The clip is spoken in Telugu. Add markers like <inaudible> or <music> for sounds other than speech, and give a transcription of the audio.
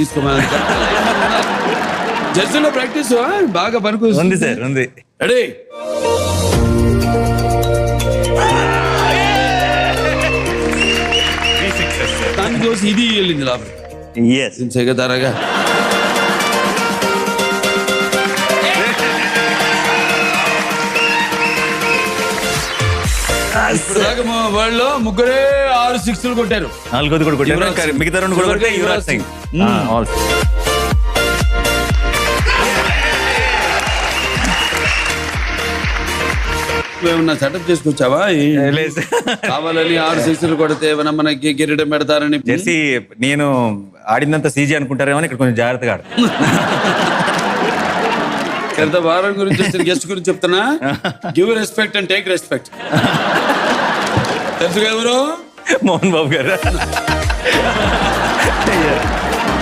తీసుకోమని. జడ్జిలో ప్రాక్టీస్ బాగా పనికి ఉంది సార్ ఉంది. రెడీ? దాన్ని చూసి ఇది వెళ్ళింది ఎస్ సెగతారగా వాళ్ళు ముగ్గురే ఆరు సిక్స్లు కొట్టారు నాలుగోది కూడా కొట్టారు. మిగతా రెండు కూడా కొట్టే యువరాజ్ సింగ్ మ్మ్. ఆ, all. ఏమన్నా సెటప్ చేసుకొచ్చావా. కావాలని ఆరు సిక్స్లు కొడితే ఏమైనా మనకి కిరీటం పెడతారని జెర్సీ నేను ఆడినంత సీజీ అనుకుంటారేమో అని ఇక్కడ కొంచెం జాగ్రత్తగా <laughs> ఎంత వారం గురించి వచ్చిన గెస్ట్ గురించి చెప్తున్నా? Give respect and take respect తెలుసుగా ఎవరు? మోహన్ బాబు గారు.